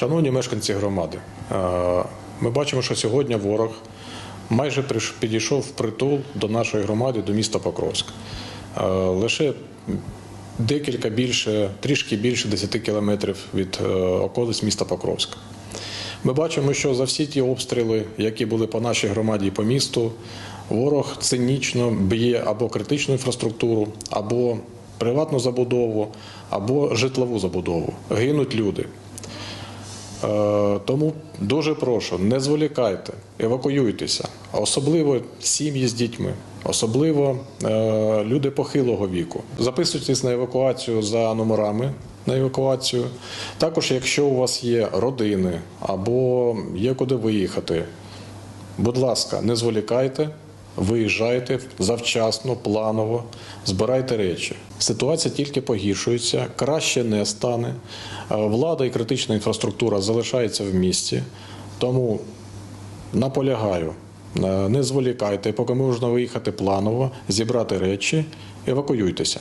Шановні мешканці громади, е, ми бачимо, що сьогодні ворог майже підійшов в притул до нашої громади, до міста Покровськ. Е, Лише декілька більше, трішки більше 10 кілометрів від е, околиць міста Покровська. Ми бачимо, що за всі ті обстріли, які були по нашій громаді і по місту, ворог цинічно б'є або критичну інфраструктуру, або приватну забудову, або житлову забудову. Гинуть люди. Е, Тому дуже прошу, не зволікайте, евакуюйтеся, особливо сім'ї з дітьми, особливо е, люди похилого віку. Записуйтесь на евакуацію за номерами на евакуацію. Також, якщо у вас є родини або є куди виїхати, будь ласка, не зволікайте. Виїжджайте завчасно, планово, збирайте речі. Ситуація тільки погіршується, краще не стане. Е, Влада і критична інфраструктура залишаються в місті. Тому наполягаю, е, не зволікайте, поки можна виїхати планово, зібрати речі, евакуюйтеся.